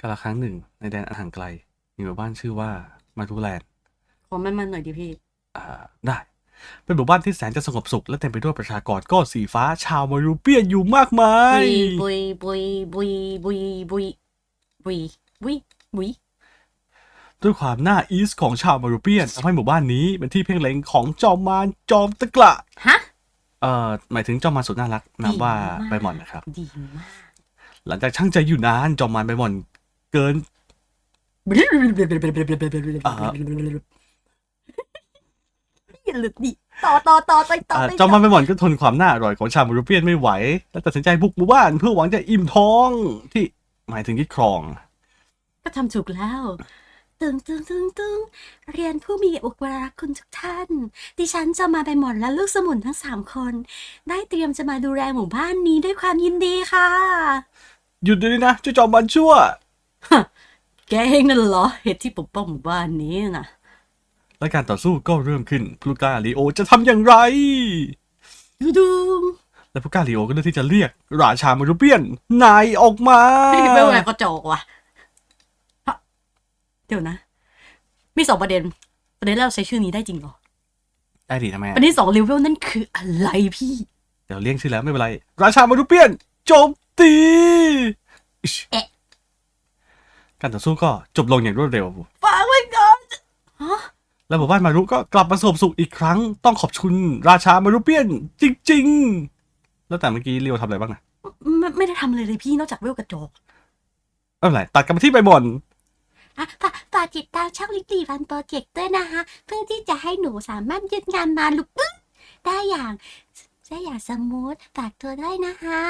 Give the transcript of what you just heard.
กาลครั้งหนึ่ง ในแดนอันห่างไกล มีหมู่บ้านชื่อว่ามารูแลนด์ขอมันมันๆหน่อยดิพี่ อ่าได้ เป็นหมู่บ้านที่แสนจะสงบสุข และเต็มไปด้วยประชากรก้อนสีฟ้า ชาวมารูเปียนอยู่มากมาบุยยบุยบุยบุยบุยบุยบุยบุยบุยด้วยความน่าอีสของชาวมารูเปียนทำให้หมู่บ้านนี้เป็นที่เพ่งเล็งของจอมมารจอมตะกละฮะ เอ่อหมายถึงจอมมารสุดน่ารักนามว่าดีมาก ใบหมอนนะครับ ดีมาก หลังจากช่างใจอยู่นานจอมมารใบหมอน เกินอย่าหลุดดิต่อต่อต่อไปต่ออ่าไปจอมมารใบหมอนก็ทนความน่าอร่อยของชาวมารูเปียนไม่ไหว และตัดสินใจบุกหมู่บ้านเพื่อหวังจะอิ่มท้องที่หมายถึงยึดครอง ก็ทำถูกแล้วตึงตึงตึงตึงเรียนผู้มีอุปการะคุณทุกท่าน ดิฉันจะมาไปหมอนและลูกสมุนทั้งสามคน ได้เตรียมจะมาดูแลหมู่บ้านนี้ด้วยความยินดีค่ะ หยุดเดี๋ยวนี้นะเจ้าจอมมารชั่ว แกเองนั่นเหรอ เหตุที่ปกป้องหมู่บ้านนี้น่ะ และการต่อสู้ก็เริ่มขึ้นพลูกาลีโอจะทำอย่างไร ดูดูและพลูกาลีโอก็เลือกที่จะเรียก ราชามารูเปียน นายออกมา ไม่ไม่ไหวก็จอกว่ะฮะเดี๋ยวนะ มีสองประเด็น ประเด็นแรกเราใช้ชื่อนี้ได้จริงเหรอ ได้ดีทำไมประเด็นที่สองเลเวลนั่นคืออะไรพี่ เดี๋ยวเลี่ยงชื่อแล้วไม่เป็นไร ราชามารูเปียนโจมตีอิ๊ชเอ๊ะ การต่อสู้ก็จบลงอย่างรวดเร็วฟังไว้ก่อนฮะและหมู่บ้านมารุก็กลับมาสงบสุขอีกครั้งต้องขอบคุณราชามารุเปียนจริง ๆ แล้วแต่เมื่อกี้เรียวทำอะไรบ้างนะไม่ไม่ได้ทำอะไรเลยพี่นอกจากเวลกระจกไม่เป็นไรตัดกลับมาที่ใบหมอนอะฝากฝากติดตามช่องลิกลีฟันโปรเจกต์ด้วยนะคะเพื่อที่จะให้หนูสามารถยึดงานมาลุกปึ๊บได้อย่างได้อย่างสมูทฝากตัวด้วยนะคะ